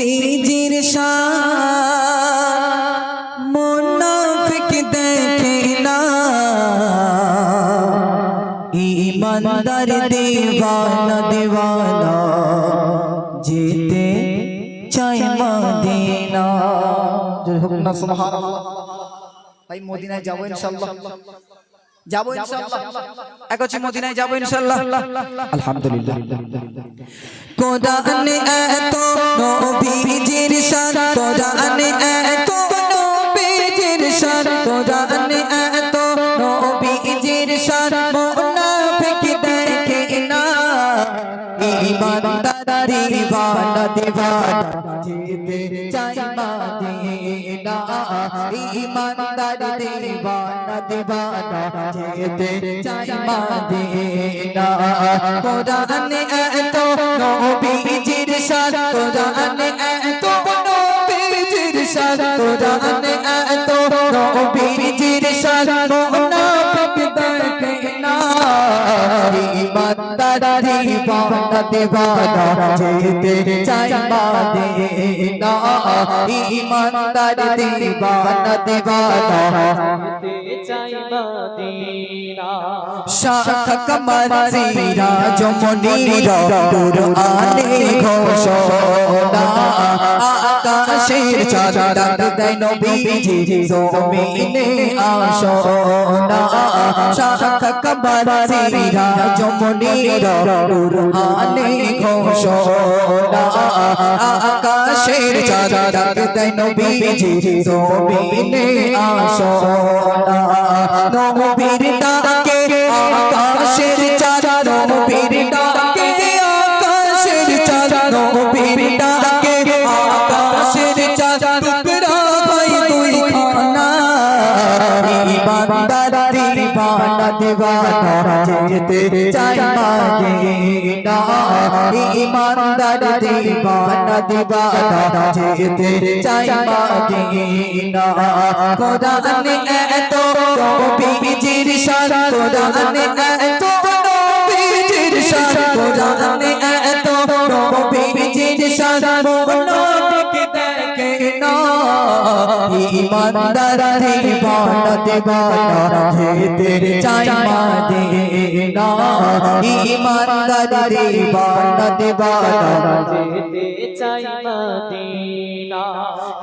নবীজির দেখে ইমানদার চাই মদিনা। ভাই, মদিনায় যাব ইনশাআল্লাহ। যাব ইনশাআল্লাহ। একচি মদিনায় যাব আলহামদুলিল্লাহ। এত ইমানদার দিওয়ানা দিওয়ানা যেতে চাই মদিনা ইমানদার দিওয়ানা দিওয়ানা যেতে চাই মদিনা কোরআনে এত নবীজির শান কোরআনে এত নবীজির শান কোরআনে এত নবীজির শান মুনাফিক দেখে না ইমানদার দিওয়ানা দিওয়ানা যেতে চাই মদিনা ইমানদার দিওয়ানা দিওয়ানা শাখ কমর সিরা জমনির কুরআনে ঘোষণা আকাশের চাঁদ দেয় নবীজি জমিনে আসনা শাখ কমর সিরা জমনির কুরআনে ঘোষণা আকাশের চাঁদ দেয় নবীজি জমিনে আসনা নবীর ডাকে আকাশের দিবানা যেতে চাই মদিনা ইমানদার দিবানা দিবানা যেতে চাই মদিনা কোরআনে এত নবীজির শান কোরআনে এত নবীজির শান কোরআনে এত নবীজির শান ইমানদার দিবানা দিবানা যেতে চাই মদিনা ইমানদার দিবানা দিবানা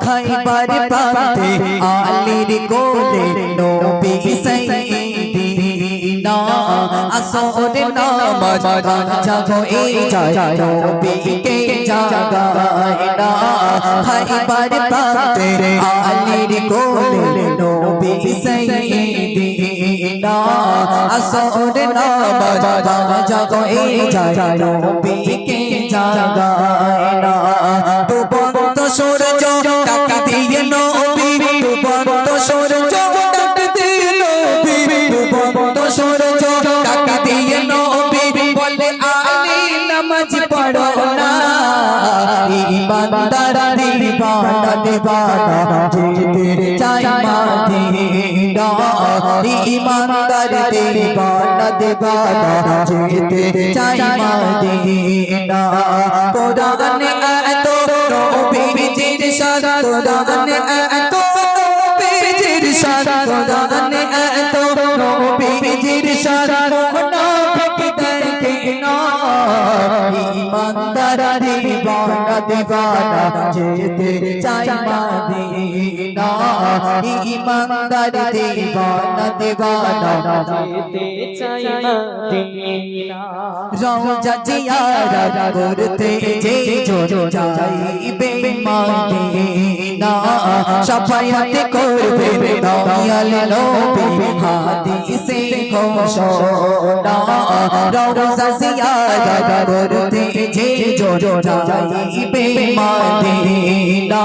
খাইবার পাতে আলির কোলে নবী আসর নামাজ জাগো এই যায় নবীকে জাগায় না খাইবার পাতে আলির কোলে নবী সাইয়্যিদিনা আসর নামাজ জাগো এই যায় নবীকে জাগায় ইমানদার দিবানা দিবানা যেতে চাই মদিনা ইমানদার দিবানা দিবানা যেতে চাই মদিনা কোরআনে এত নবীজির শান কোরআনে এত ইমানদার দিবানা দিবানা যেতে চাই মদিনা। ইমানদার দিবানা দিবানা রওজা জিয়ারত করতে যে জো যাইবে মদিনা। শাফায়াত করবে দয়াল নবী হাদিসে ঘোষণা। রওজা জিয়ারত করতে যে জো যাইবে মদিনা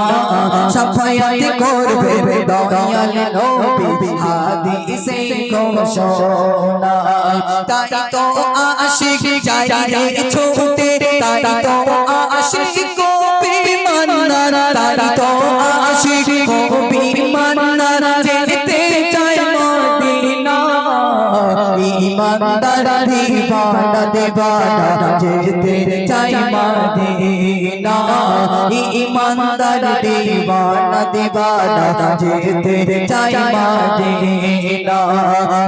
শাফায়াত করবে দয়াল নবী হাদিসে ঘোষণা। তাই তো আশিক যাই রে ছুটে তাই তো আশিক কবি মান্নার তাই তো আশিক কবি মান্নার ইমানদার দিবানা দেবানা যেতে চাই মদিনা ইমানদার দিবানা দিবানা যেতে চাই মদিনা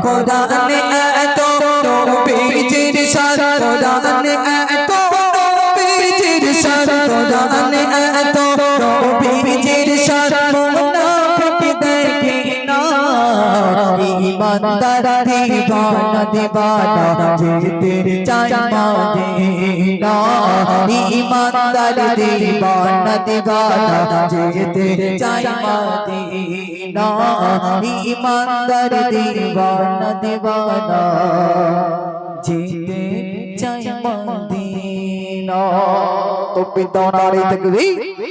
কোরআনে এত নবীজির শান কোরআনে এত নবীজির শান কোরআনে এত ইমানদার দিবানা দিবানা যেতে চাই মদিনা ইমানদার দিবানা দিবানা যেতে চাই মদিনা ইমানদার দিবানা দিবানা যেতে চাই তো পিতা নারী তকবীর